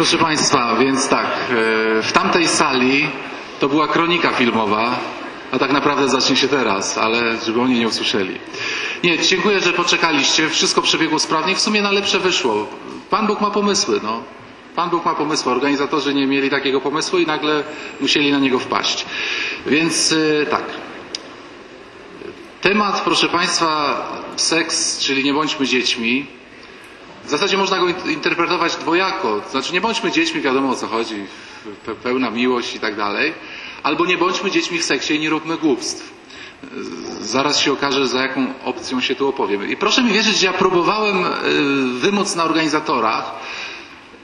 Proszę Państwa, więc tak, e, w tamtej sali to była kronika filmowa, a tak naprawdę zacznie się teraz, ale żeby oni nie usłyszeli. Nie, dziękuję, że poczekaliście. Wszystko przebiegło sprawnie. W sumie na lepsze wyszło. Pan Bóg ma pomysły, no. Pan Bóg ma pomysły. Organizatorzy nie mieli takiego pomysłu i nagle musieli na niego wpaść. Więc e, tak. Temat, proszę Państwa, seks, czyli nie bądźmy dziećmi. W zasadzie można go in- interpretować dwojako. Znaczy nie bądźmy dziećmi, wiadomo o co chodzi, pe- pełna miłość i tak dalej. Albo nie bądźmy dziećmi w seksie i nie róbmy głupstw. Zaraz się okaże, za jaką opcją się tu opowiemy. I proszę mi wierzyć, że ja próbowałem y, wymóc na organizatorach,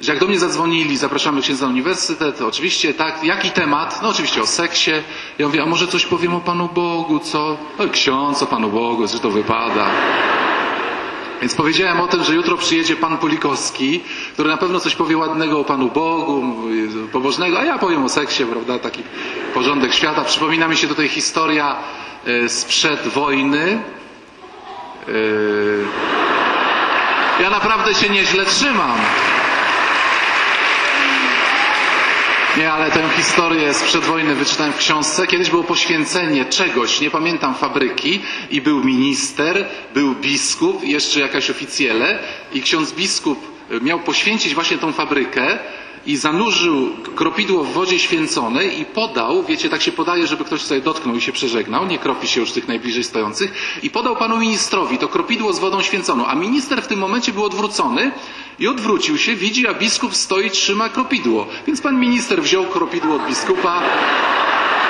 że jak do mnie zadzwonili, zapraszamy księdza na uniwersytet, oczywiście tak, jaki temat? No oczywiście o seksie. Ja mówię, a może coś powiem o Panu Bogu, co? No ksiądz o Panu Bogu, że to wypada. Więc powiedziałem o tym, że jutro przyjedzie pan Pulikowski, który na pewno coś powie ładnego o Panu Bogu, pobożnego, a ja powiem o seksie, prawda, taki porządek świata. Przypomina mi się tutaj historia e, sprzed wojny. E, Ja naprawdę się nieźle trzymam. Nie, ale tę historię sprzed wojny wyczytałem w książce. Kiedyś było poświęcenie czegoś, nie pamiętam fabryki, i był minister, był biskup, jeszcze jakaś oficjele, i ksiądz biskup miał poświęcić właśnie tą fabrykę i zanurzył kropidło w wodzie święconej i podał, wiecie, tak się podaje, żeby ktoś sobie dotknął i się przeżegnał, nie kropi się już tych najbliżej stojących, i podał panu ministrowi to kropidło z wodą święconą, a minister w tym momencie był odwrócony i odwrócił się, widzi, a biskup stoi, trzyma kropidło. Więc pan minister wziął kropidło od biskupa,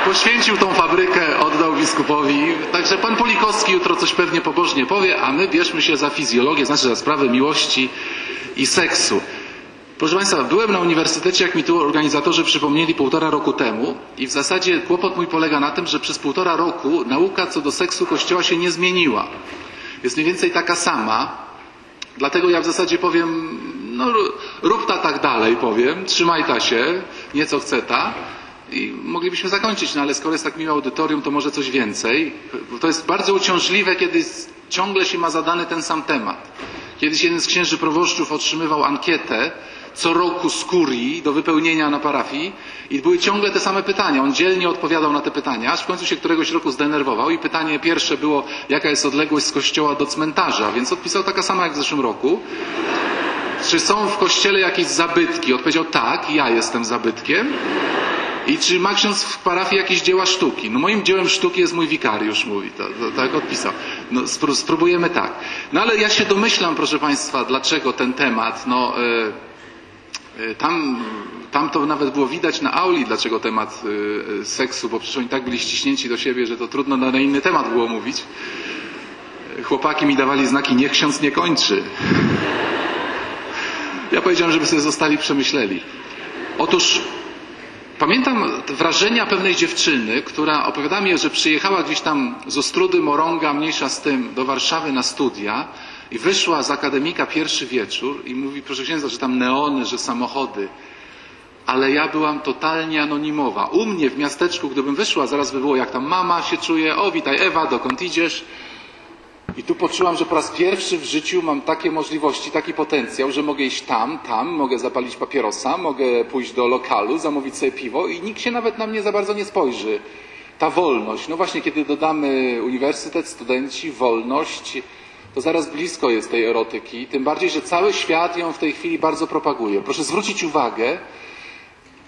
poświęcił tą fabrykę, oddał biskupowi. Także pan Polikowski jutro coś pewnie pobożnie powie, a my bierzmy się za fizjologię, znaczy za sprawę miłości i seksu. Proszę Państwa, byłem na uniwersytecie, jak mi tu organizatorzy przypomnieli półtora roku temu i w zasadzie kłopot mój polega na tym, że przez półtora roku nauka co do seksu Kościoła się nie zmieniła. Jest mniej więcej taka sama, dlatego ja w zasadzie powiem, no rób ta tak dalej, powiem, trzymaj ta się, nieco chce ta i moglibyśmy zakończyć, no ale skoro jest tak miłe audytorium, to może coś więcej. Bo to jest bardzo uciążliwe, kiedy ciągle się ma zadany ten sam temat. Kiedyś jeden z księży proboszczów otrzymywał ankietę co roku z kurii do wypełnienia na parafii i były ciągle te same pytania. On dzielnie odpowiadał na te pytania, aż w końcu się któregoś roku zdenerwował i pytanie pierwsze było, jaka jest odległość z kościoła do cmentarza, więc odpisał taka sama jak w zeszłym roku. Czy są w kościele jakieś zabytki? Odpowiedział tak, ja jestem zabytkiem. I czy ma ksiądz w parafii jakieś dzieła sztuki? No moim dziełem sztuki jest mój wikariusz, mówi, to, to, tak odpisał. No spró- spróbujemy tak. No ale ja się domyślam, proszę Państwa, dlaczego ten temat, no e, tam, tam to nawet było widać na auli, dlaczego temat e, e, seksu, bo przecież oni tak byli ściśnięci do siebie, że to trudno na, na inny temat było mówić. Chłopaki mi dawali znaki, niech ksiądz nie kończy. Ja powiedziałem, żeby sobie zostali przemyśleli. Otóż Pamiętam wrażenia pewnej dziewczyny, która opowiadała mi, że przyjechała gdzieś tam z Ostrudy, Morąga, mniejsza z tym, do Warszawy na studia i wyszła z akademika pierwszy wieczór i mówi, proszę księdza, że tam neony, że samochody. Ale ja byłam totalnie anonimowa. U mnie w miasteczku, gdybym wyszła, zaraz by było, jak tam mama się czuje, o witaj Ewa, dokąd idziesz? I tu poczułam, że po raz pierwszy w życiu mam takie możliwości, taki potencjał, że mogę iść tam, tam, mogę zapalić papierosa, mogę pójść do lokalu, zamówić sobie piwo i nikt się nawet na mnie za bardzo nie spojrzy. Ta wolność, no właśnie, kiedy dodamy uniwersytet, studenci, wolność, to zaraz blisko jest tej erotyki, tym bardziej, że cały świat ją w tej chwili bardzo propaguje. Proszę zwrócić uwagę,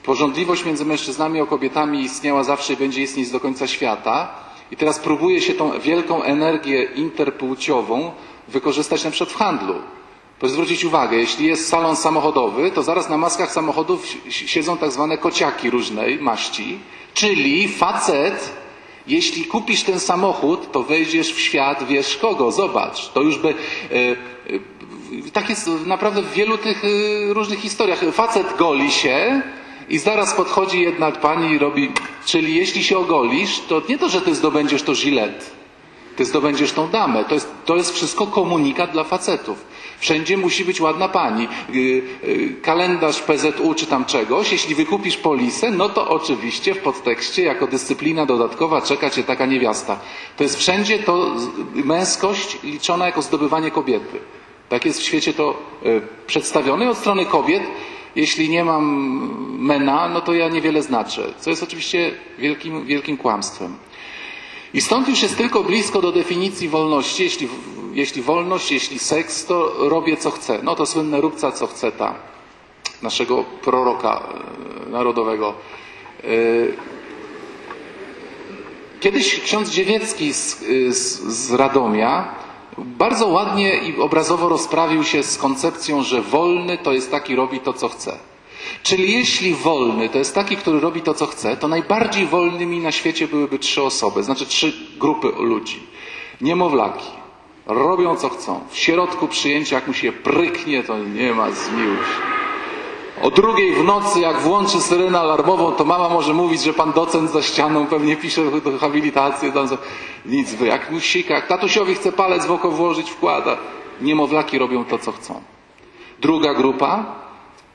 porządliwość między mężczyznami a kobietami istniała zawsze i będzie istnieć do końca świata. I teraz próbuje się tą wielką energię interpłciową wykorzystać na przykład w handlu. Proszę zwrócić uwagę, jeśli jest salon samochodowy, to zaraz na maskach samochodów si- siedzą tak zwane kociaki różnej maści, czyli facet, jeśli kupisz ten samochód, to wejdziesz w świat, wiesz kogo, zobacz. To już by... E, e, tak jest naprawdę w wielu tych e, różnych historiach. Facet goli się, i zaraz podchodzi jedna pani i robi, czyli jeśli się ogolisz, to nie to, że ty zdobędziesz to gilet, ty zdobędziesz tą damę. To jest, to jest wszystko komunikat dla facetów. Wszędzie musi być ładna pani. Yy, yy, Kalendarz PZU czy tam czegoś. Jeśli wykupisz polisę, no to oczywiście w podtekście jako dyscyplina dodatkowa czeka cię taka niewiasta. To jest wszędzie to z- męskość liczona jako zdobywanie kobiety. Tak jest w świecie to przedstawione. Od strony kobiet jeśli nie mam mena, no to ja niewiele znaczę, co jest oczywiście wielkim, wielkim kłamstwem. I stąd już jest tylko blisko do definicji wolności. Jeśli, jeśli wolność, jeśli seks, to robię co chcę. No to słynne róbca co chce ta naszego proroka e, narodowego. E, kiedyś ksiądz Dziewiecki z, z, z Radomia bardzo ładnie i obrazowo rozprawił się z koncepcją, że wolny to jest taki, robi to, co chce. Czyli jeśli wolny to jest taki, który robi to, co chce, to najbardziej wolnymi na świecie byłyby trzy osoby, znaczy trzy grupy ludzi. Niemowlaki. Robią co chcą. W środku przyjęcia, jak mu się pryknie, to nie ma zmiłuj o drugiej w nocy, jak włączy syrenę alarmową, to mama może mówić, że pan docent za ścianą pewnie pisze habilitację. Tam, nic wy, jak mu sika, jak tatusiowi chce palec w oko włożyć, wkłada. Niemowlaki robią to, co chcą. Druga grupa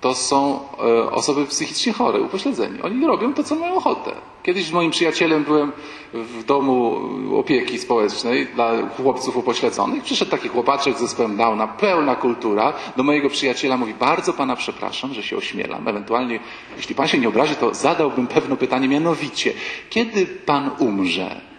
to są e, osoby psychicznie chore, upośledzeni. Oni robią to, co mają ochotę. Kiedyś z moim przyjacielem byłem w domu opieki społecznej dla chłopców upośledzonych. Przyszedł taki chłopaczek z zespołem Downa, pełna kultura. Do mojego przyjaciela mówi, bardzo pana przepraszam, że się ośmielam. Ewentualnie, jeśli pan się nie obrazi, to zadałbym pewne pytanie, mianowicie, kiedy pan umrze?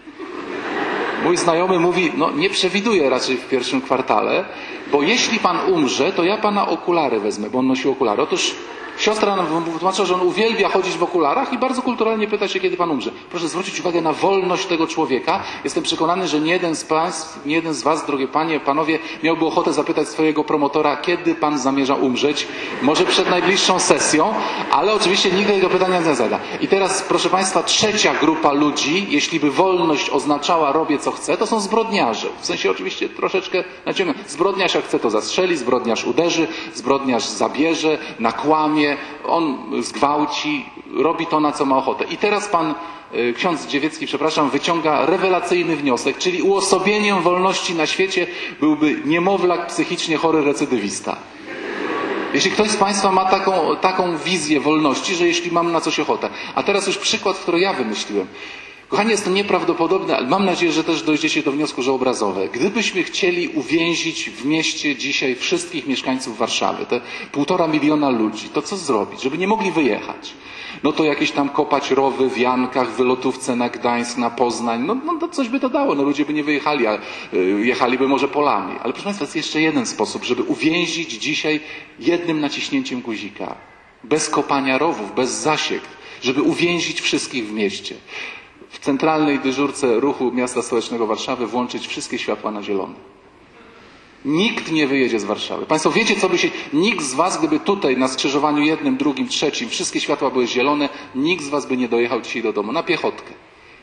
Mój znajomy mówi, no nie przewiduje raczej w pierwszym kwartale, bo jeśli pan umrze, to ja pana okulary wezmę, bo on nosi okulary. Otóż Siostra nam wytłumaczyła, że on uwielbia chodzić w okularach i bardzo kulturalnie pyta się, kiedy Pan umrze. Proszę zwrócić uwagę na wolność tego człowieka. Jestem przekonany, że nie jeden z Państw, nie jeden z Was, drogie Panie, Panowie, miałby ochotę zapytać swojego promotora, kiedy Pan zamierza umrzeć. Może przed najbliższą sesją, ale oczywiście nikt tego pytania nie zada. I teraz, proszę Państwa, trzecia grupa ludzi, jeśli by wolność oznaczała robię co chcę, to są zbrodniarze. W sensie oczywiście troszeczkę naciągnę. Zbrodniarz jak chce to zastrzeli, zbrodniarz uderzy, zbrodniarz zabierze, nakłamie, on zgwałci, robi to, na co ma ochotę. I teraz pan e, ksiądz Dziewiecki, przepraszam, wyciąga rewelacyjny wniosek, czyli uosobieniem wolności na świecie byłby niemowlak psychicznie chory recydywista. Jeśli ktoś z Państwa ma taką, taką wizję wolności, że jeśli mam na coś ochotę. A teraz już przykład, który ja wymyśliłem. Kochani, jest to nieprawdopodobne, ale mam nadzieję, że też dojdziecie do wniosku, że obrazowe. Gdybyśmy chcieli uwięzić w mieście dzisiaj wszystkich mieszkańców Warszawy, te półtora miliona ludzi, to co zrobić, żeby nie mogli wyjechać? No to jakieś tam kopać rowy w Jankach, wylotówce na Gdańsk, na Poznań, no, no to coś by to dało, no ludzie by nie wyjechali, a y, jechaliby może polami. Ale proszę Państwa, jest jeszcze jeden sposób, żeby uwięzić dzisiaj jednym naciśnięciem guzika. Bez kopania rowów, bez zasiek, żeby uwięzić wszystkich w mieście w centralnej dyżurce ruchu miasta stołecznego Warszawy włączyć wszystkie światła na zielono. Nikt nie wyjedzie z Warszawy. Państwo wiecie, co by się. Nikt z Was, gdyby tutaj na skrzyżowaniu jednym, drugim, trzecim wszystkie światła były zielone, nikt z Was by nie dojechał dzisiaj do domu. Na piechotkę.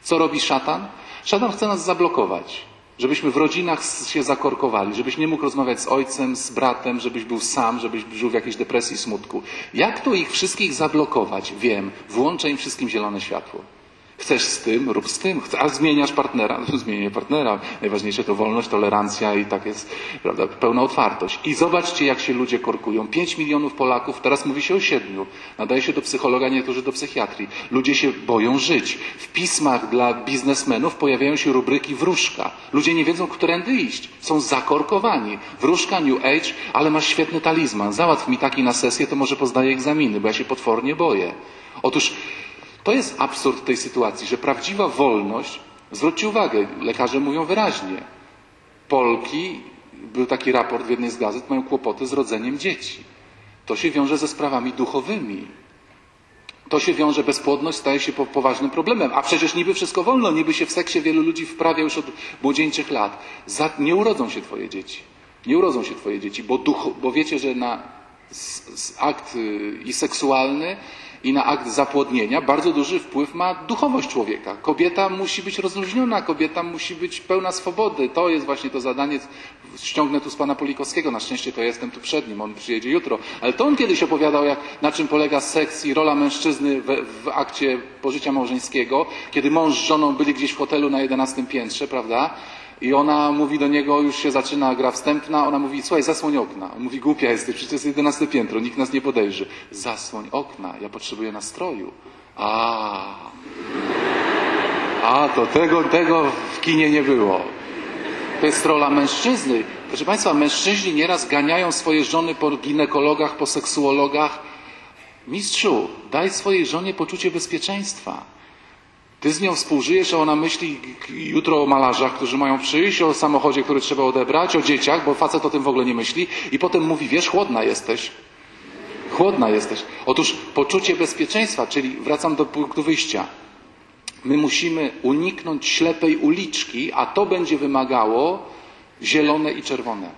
Co robi szatan? Szatan chce nas zablokować. Żebyśmy w rodzinach się zakorkowali, żebyś nie mógł rozmawiać z ojcem, z bratem, żebyś był sam, żebyś żył w jakiejś depresji, smutku. Jak to ich wszystkich zablokować? Wiem. Włączę im wszystkim zielone światło. Chcesz z tym, rób z tym. A zmieniasz partnera, no, zmienię partnera. Najważniejsze to wolność, tolerancja i tak jest, prawda, pełna otwartość. I zobaczcie, jak się ludzie korkują. Pięć milionów Polaków, teraz mówi się o siedmiu. Nadaje się do psychologa, niektórzy do psychiatrii. Ludzie się boją żyć. W pismach dla biznesmenów pojawiają się rubryki wróżka. Ludzie nie wiedzą, którędy iść. Są zakorkowani. Wróżka, New Age, ale masz świetny talizman. Załatw mi taki na sesję, to może pozdaję egzaminy, bo ja się potwornie boję. Otóż to jest absurd tej sytuacji, że prawdziwa wolność, zwróćcie uwagę, lekarze mówią wyraźnie, Polki, był taki raport w jednej z gazet, mają kłopoty z rodzeniem dzieci. To się wiąże ze sprawami duchowymi. To się wiąże, bezpłodność staje się poważnym problemem. A przecież niby wszystko wolno, niby się w seksie wielu ludzi wprawia już od młodzieńczych lat. Za, nie urodzą się twoje dzieci. Nie urodzą się twoje dzieci, bo, duch, bo wiecie, że na akt y, i seksualny i na akt zapłodnienia bardzo duży wpływ ma duchowość człowieka. Kobieta musi być rozluźniona, kobieta musi być pełna swobody. To jest właśnie to zadanie. Ściągnę tu z pana Polikowskiego, na szczęście to jestem tu przed nim, on przyjedzie jutro. Ale to on kiedyś opowiadał, jak, na czym polega seks i rola mężczyzny w, w akcie pożycia małżeńskiego, kiedy mąż z żoną byli gdzieś w hotelu na jedenastym piętrze, prawda? I ona mówi do niego, już się zaczyna gra wstępna, ona mówi, słuchaj, zasłoń okna. On mówi, głupia jesteś, przecież jest jedenaste piętro, nikt nas nie podejrzy. Zasłoń okna, ja potrzebuję nastroju. A, a to tego, tego w kinie nie było. To jest rola mężczyzny. Proszę Państwa, mężczyźni nieraz ganiają swoje żony po ginekologach, po seksuologach, Mistrzu, daj swojej żonie poczucie bezpieczeństwa. Ty z nią współżyjesz, a ona myśli jutro o malarzach, którzy mają przyjść, o samochodzie, który trzeba odebrać, o dzieciach, bo facet o tym w ogóle nie myśli i potem mówi, wiesz, chłodna jesteś. Chłodna jesteś. Otóż poczucie bezpieczeństwa, czyli wracam do punktu wyjścia. My musimy uniknąć ślepej uliczki, a to będzie wymagało zielone i czerwone.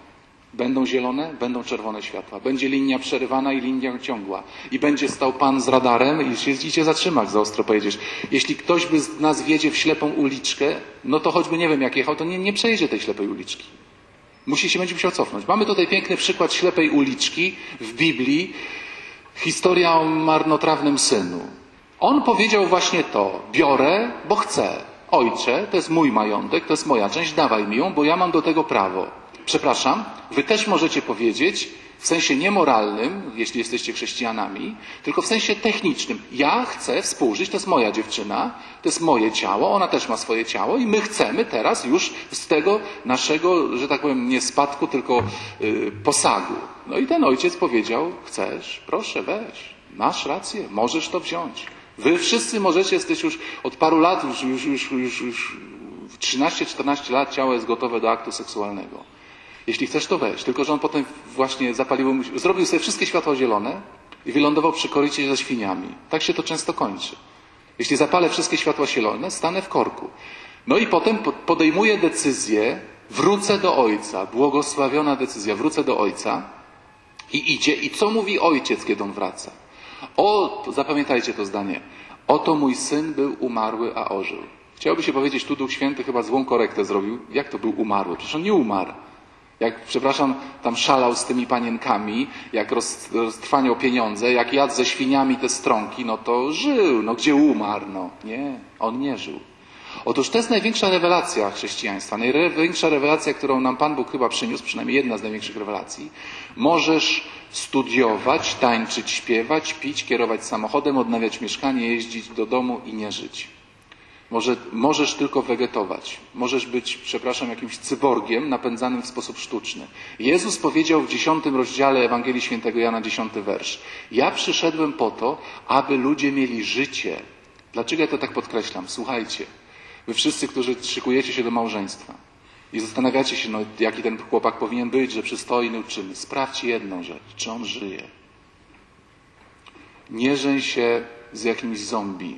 Będą zielone, będą czerwone światła. Będzie linia przerywana i linia ciągła. I będzie stał pan z radarem i się, i cię zatrzyma, jak za ostro pojedziesz. Jeśli ktoś by z nas wiedzie w ślepą uliczkę, no to choćby nie wiem jak jechał, to nie, nie przejdzie tej ślepej uliczki. Musi się będzie musiał cofnąć. Mamy tutaj piękny przykład ślepej uliczki w Biblii. Historia o marnotrawnym synu. On powiedział właśnie to. Biorę, bo chcę. Ojcze, to jest mój majątek, to jest moja część, dawaj mi ją, bo ja mam do tego prawo. Przepraszam, wy też możecie powiedzieć, w sensie niemoralnym, jeśli jesteście chrześcijanami, tylko w sensie technicznym. Ja chcę współżyć, to jest moja dziewczyna, to jest moje ciało, ona też ma swoje ciało i my chcemy teraz już z tego naszego, że tak powiem, nie spadku, tylko yy, posagu. No i ten ojciec powiedział, chcesz, proszę, weź, masz rację, możesz to wziąć. Wy wszyscy możecie, jesteś już od paru lat, już, już, już, już, już 13-14 lat ciało jest gotowe do aktu seksualnego. Jeśli chcesz, to weź. Tylko, że on potem właśnie zapalił, zrobił sobie wszystkie światła zielone i wylądował przy korycie ze świniami. Tak się to często kończy. Jeśli zapalę wszystkie światła zielone, stanę w korku. No i potem podejmuję decyzję, wrócę do ojca. Błogosławiona decyzja, wrócę do ojca i idzie. I co mówi ojciec, kiedy on wraca? O, zapamiętajcie to zdanie. Oto mój syn był umarły, a ożył. Chciałoby się powiedzieć, tu Duch Święty chyba złą korektę zrobił. Jak to był umarły? Przecież on nie umarł. Jak, przepraszam, tam szalał z tymi panienkami, jak roz, roztrwaniał pieniądze, jak jadł ze świniami te stronki, no to żył. No gdzie umarł? No nie, on nie żył. Otóż to jest największa rewelacja chrześcijaństwa, największa rewelacja, którą nam Pan Bóg chyba przyniósł, przynajmniej jedna z największych rewelacji. Możesz studiować, tańczyć, śpiewać, pić, kierować samochodem, odnawiać mieszkanie, jeździć do domu i nie żyć. Może, możesz tylko wegetować. Możesz być, przepraszam, jakimś cyborgiem napędzanym w sposób sztuczny. Jezus powiedział w dziesiątym rozdziale Ewangelii Świętego Jana, dziesiąty wersz. Ja przyszedłem po to, aby ludzie mieli życie. Dlaczego ja to tak podkreślam? Słuchajcie. Wy wszyscy, którzy szykujecie się do małżeństwa i zastanawiacie się, no, jaki ten chłopak powinien być, że przystojny, uczymy. Sprawdźcie jedną rzecz. Czy on żyje? Nie żeń się z jakimś zombie